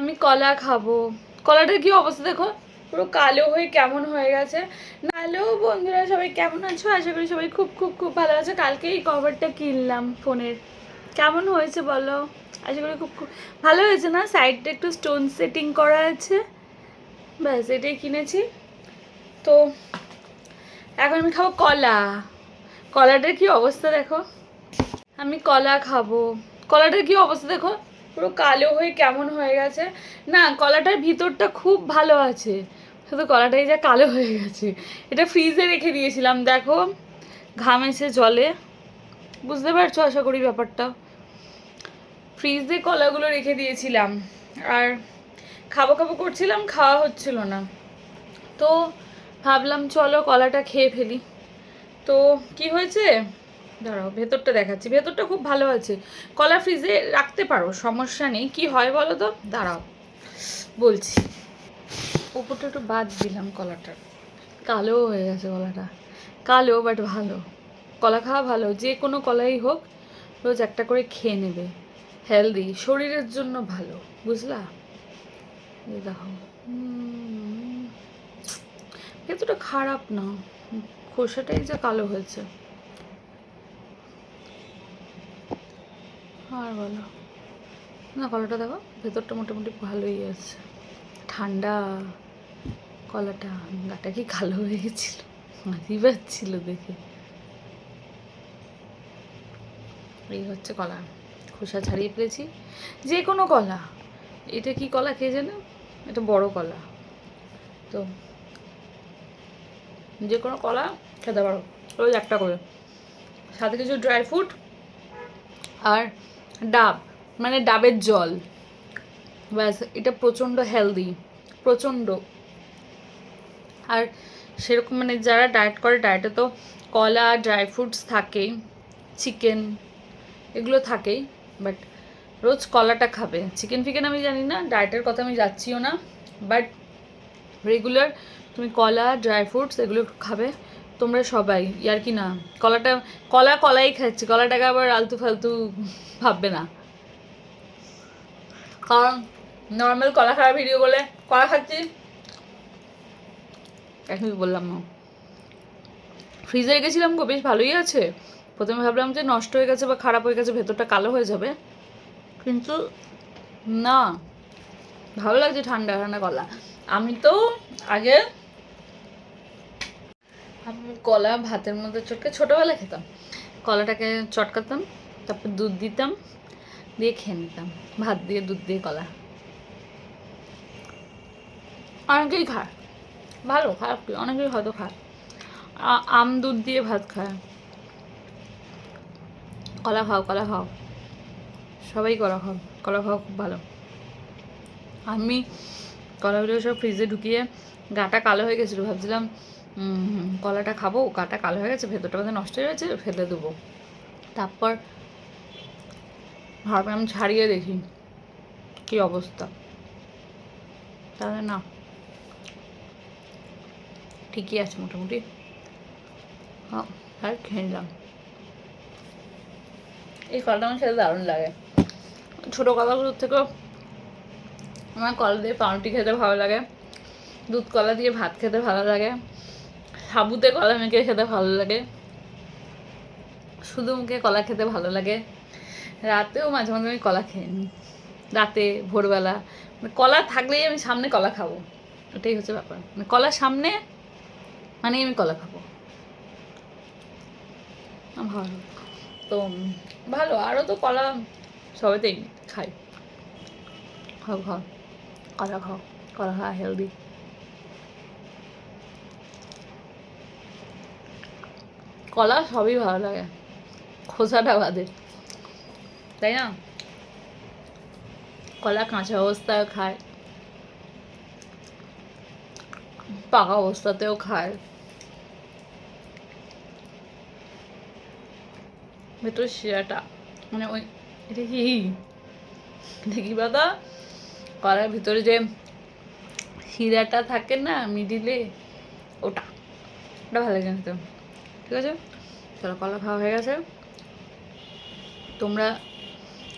আমি কলা খাব। কলাটার কি অবস্থা দেখো? পুরো কালো হয়ে কেমন হয়ে গেছে। হ্যালো বন্ধুরা, সবাই কেমন আছো? আশা করি সবাই খুব খুব খুব ভালো আছে। কালকে এই কভারটা কিনলাম ফোনের। কেমন হয়েছে বলো? আশা করি খুব খুব ভালো হয়েছে না? সাইডটা একটু স্টোন সেটিং করা আছে। ব্যাস, এটাই কিনেছি। তো এখন আমি খাব কলা। কলাটার কি অবস্থা দেখো? আমি কলা খাব। কলাটার কি অবস্থা দেখো? পুরো কালো হয়ে কেমন হয়ে গেছে? না, কলাটার ভিতরটা খুব ভালো আছে। শুধু কলাটাই যা কালো হয়ে গেছে। এটা ফ্রিজে রেখে দিয়েছিলাম, দেখো। ঘাম এসে জলে। বুঝতে পারছ আশা করি ব্যাপারটা? ফ্রিজে কলাগুলো রেখে দিয়েছিলাম। আর খাব খাব করছিলাম, খাওয়া হচ্ছিল না। তো ভাবলাম, চলো কলাটা খেয়ে ফেলি। তো কি হয়েছে? দাঁড়াও, ভেতরটা দেখাচ্ছি। ভেতরটা খুব ভালো আছে। কলা ফ্রিজে রাখতে পারো, সমস্যা নেই। কি হয় বলো তো? দাঁড়াও, বলছি। উপরটা একটু বাদ দিলাম কলাটার। কালো হয়ে গেছে কলাটা। কালো বাট ভালো। কলা খাওয়া ভালো, যে কোনো কলাই হোক, রোজ একটা করে খেয়ে নেবে। হেলদি শরীরের জন্য ভালো, বুঝলা? দেখো। ভেতরটা খারাপ না। খোসাটাই যা কালো হয়েছে। আর বলো। না, কলাটা দেখো, ভেতরটা মোটামুটি ভালোই আছে। ঠান্ডা কলাটা, গাটা কি কালো হয়ে গেছিল? মাঝি পাচ্ছিল দেখে। এই হচ্ছে কলা, খোসা ছাড়িয়ে ফেলেছি। যে কোনো কলা, এটা কি কলা খেয়ে জানো? এটা বড় কলা। তো যে কোনো কলা খেতে পারো। রোজ একটা করে। সাথে কিছু ড্রাই ফ্রুট আর ডাব মানে ডাবের জল। ব্যাস, এটা প্রচণ্ড হেলদি প্রচণ্ড। আর সেরকম মানে যারা ডায়েট করে ডায়েটে তো কলা ড্রাই ফ্রুটস থাকেই চিকেন এগুলো থাকেই বাট রোজ কলাটা খাবে। চিকেন ফিকেন আমি জানি না ডায়েটের কথা আমি যাচ্ছিও না বাট রেগুলার তুমি কলা ড্রাই ফ্রুটস এগুলো খাবে। তোমরা সবাই, ইয়ার কি না কলাটা, কলা কলাই খাচ্ছি, কলাটাকে আবার আলতু ফালতু ভাববে না। কারণ নর্মাল কলা খাওয়ার ভিডিও বলে কলা খাচ্ছি। এখনই বললাম না। ফ্রিজে রেখেছিলাম গো, বেশ ভালোই আছে। প্রথমে ভাবলাম যে নষ্ট হয়ে গেছে বা খারাপ হয়ে গেছে, ভেতরটা কালো হয়ে যাবে। কিন্তু না, ভালো লাগছে ঠান্ডা ঠান্ডা কলা। আমি তো আগে আমি কলা ভাতের মধ্যে চটকে ছোটোবেলায় খেতাম। কলাটাকে চটকাতাম, তারপর দুধ দিতাম, দিয়ে খেয়ে নিতাম। ভাত দিয়ে, দুধ দিয়ে কলা। অনেকেই খায়। ভালো, খারাপ কি? অনেকেই হয়তো খায়। আম দুধ দিয়ে ভাত খায়। কলা খাও কলা খাও। সবাই কলা খাও, কলা খাওয়া খুব ভালো। আমি কলাগুলো সব ফ্রিজে ঢুকিয়ে গাটা কালো হয়ে গেছিল, ভাবছিলাম কলাটা খাব কাটা কালো হয়ে গেছে, ভেতরটা বোধহয় নষ্ট হয়ে গেছে, ফেলে দেবো। তারপর ভাবলাম ছাড়িয়ে দেখি কি অবস্থা। তাহলে না, ঠিকই আছে মোটামুটি। হ্যাঁ আর খেয়ে নিলাম। এই কলাটা আমার খেতে দারুণ লাগে। ছোটো কলাগুলোর থেকেও আমার কলা দিয়ে পাউরুটি খেতে ভালো লাগে, দুধ কলা দিয়ে ভাত খেতে ভালো লাগে। সাবুতে কলা মেখে খেতে ভালো লাগে। শুধু মুখে কলা খেতে ভালো লাগে। রাতেও মাঝে মাঝে আমি কলা খেয়ে নিই। রাতে, ভোরবেলা মানে কলা থাকলেই আমি সামনে কলা খাব। এটাই হচ্ছে ব্যাপার। মানে কলা সামনে মানে আমি কলা খাব। ভালো। তো ভালো। আরও তো কলা সবেতেই খাই। খাও খাও। কলা খাও। কলা খাওয়া হেলদি কলা সবই ভালো লাগে। খোসাটা বাদে। তাই না? কলা কাঁচা অবস্থায় খায়। পাকা অবস্থাতেও খায়। ভেতর শিরাটা মানে ওই এটা কি? দেখি বাদা? কলার ভিতরে যে শিরাটা থাকে না, মিডিলে, ওটা। ওটা ভালো লাগে খেতে। ঠিক আছে? চলো কলা খাওয়া হয়ে গেছে। তোমরা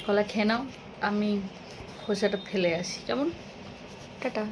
কলা খেয়ে নাও। আমি খোসাটা ফেলে আসি। কেমন? টাটা।